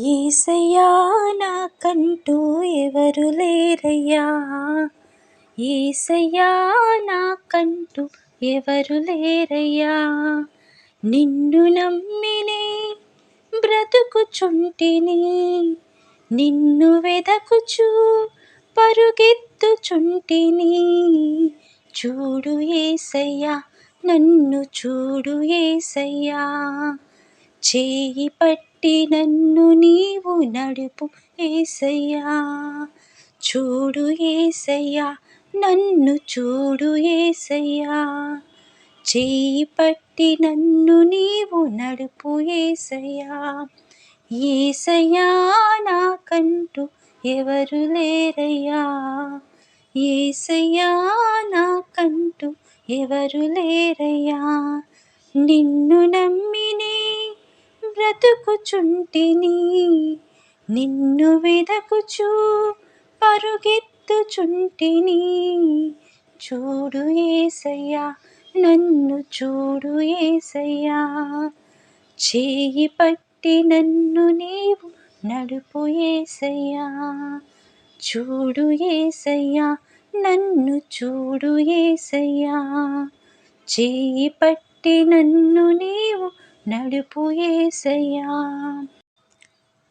ఏసయ్యా నాకంటూ ఎవరు లేరయ్యా? ఏసయ్యా నాకంటూ ఎవరు లేరయ్యా? నిన్ను నమ్మినే బ్రతుకుచుంటిని. నిన్ను వెదకుచు పరుగెత్తుచుంటిని. చూడు ఏసయ్యా నన్ను చూడు ఏసయ్యా. చేయి పట్టి నన్ను నీవు నడుపు ఏసయ్యా. చూడు ఏసయ్యా నన్ను చూడు ఏసయ్యా. చేయి పట్టి నన్ను నీవు నడుపు ఏసయ్యా. ఏసయ్యా నాకంటూ ఎవరు లేరయ్యా. ఏసయ్యా నాకంటూ ఎవరు లేరయ్యా. నిన్ను నమ్మి బ్రతుకుచుంటిని నిన్ను వెదకుచు పరుగెత్తుచుంటిని. చూడు ఏసయ్యా నన్ను చూడు ఏసయ్యా. చేయి పట్టి నన్ను నీవు నడుపు ఏసయ్యా. చూడు ఏసయ్యా నన్ను చూడు ఏసయ్యా. చేయి పట్టి నన్ను నీవు నడుపు ఏసయ్యా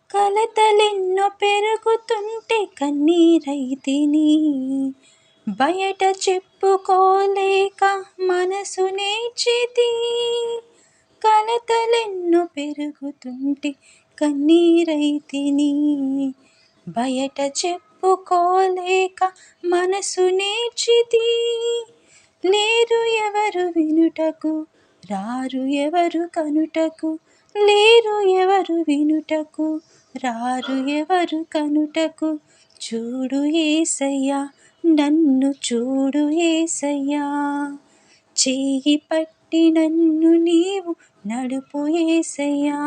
కలతలెన్నో పెరుగుతుంటే కన్నీరైతిని. బయట చెప్పుకోలేక మనసు నేర్చితి కలతలెన్నో పెరుగుతుంటే కన్నీరైతిని. బయట చెప్పుకోలేక మనసు నేర్చితి లేరు ఎవరు వినుటకు రారు ఎవరు కనుటకు? లేరు ఎవరు వినుటకు? రారు ఎవరు కనుటకు? చూడు ఏసయ్యా నన్ను చూడు ఏసయ్యా. చేయి పట్టి నన్ను నీవు నడుపు ఏసయ్యా.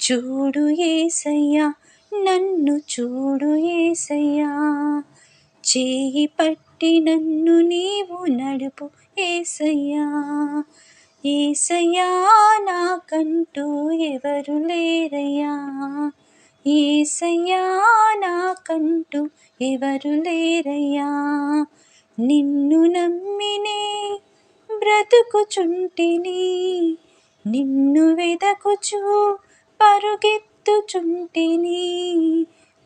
చూడు ఏసయ్యా నన్ను చూడు ఏసయ్యా. చేయి పట్టి నన్ను నీవు నడుపు ఏసయ్యా. ఏసయ్యా నాకంటూ ఎవరు లేరయ్యా? ఏసయ్యా నాకంటూ ఎవరు లేరయ్యా? నిన్ను నమ్మినే బ్రతుకుచుంటిని నిన్ను వెదకుచు పరుగెత్తుచుంటిని.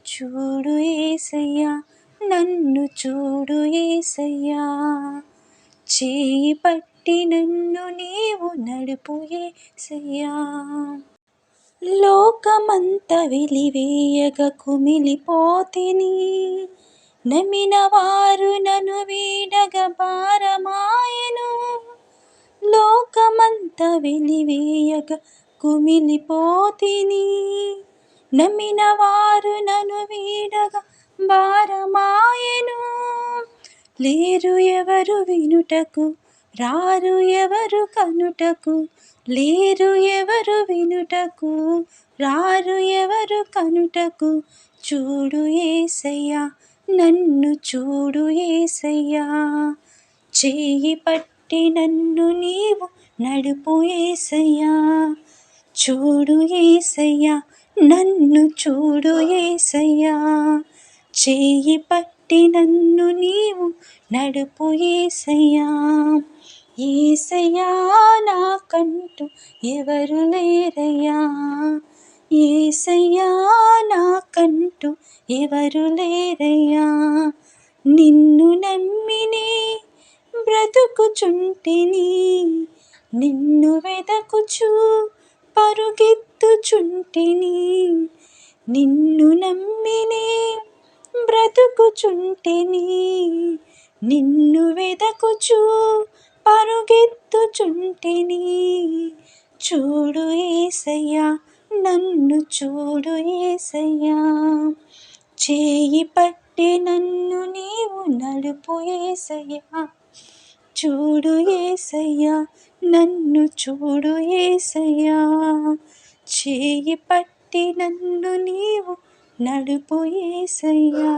చూడు ఏసయ్యా నన్ను చూడు ఏసయ్యా చేయి పట్టు నన్ను నీవు నడుపు ఏసయ్యా. లోకమంత వెలివేయగ కుమిలిపోతిని నమ్మిన వారు నను వీడగ భారమాయను. లోకమంత వెలివేయగ కుమిలిపోతిని నమ్మిన వారు నను వీడగ భారమాయను. లేరు ఎవరు వినుటకు రారు ఎవరు కనుటకు లేరు ఎవరు వినుటకు రారు ఎవరు కనుటకు చూడు ఏసయ్యా నన్ను చూడు ఏసయ్యా. చేయి పట్టి నన్ను నీవు నడుపు ఏసయ్యా. చూడు ఏసయ్యా నన్ను చూడు ఏసయ్యా. చేయి పట్టి నన్ను నీవు నడుపు ఏసయ్యా. ఏసయ్యా నాకంటూ ఎవరు లేరయ్యా? ఏసయ్యా నాకంటూ ఎవరు లేరయ్యా? నిన్ను నమ్మినే బ్రతుకుచుంటిని నిన్ను వెదకుచు పరుగెత్తుచుంటిని నిన్ను నమ్మినే బ్రతుకుచుంటిని నిన్ను వెదకుచు పరుగెత్తుచుంటిని. చూడు ఏసయ్యా నన్ను చూడు ఏసయ్యా. చేయి పట్టి నన్ను నీవు నలుపు ఏసయ్యా. చూడు ఏసయ్యా నన్ను చూడు ఏసయ్యా. చేయి పట్టి నన్ను నీవు నడుపు ఏసయ్యా.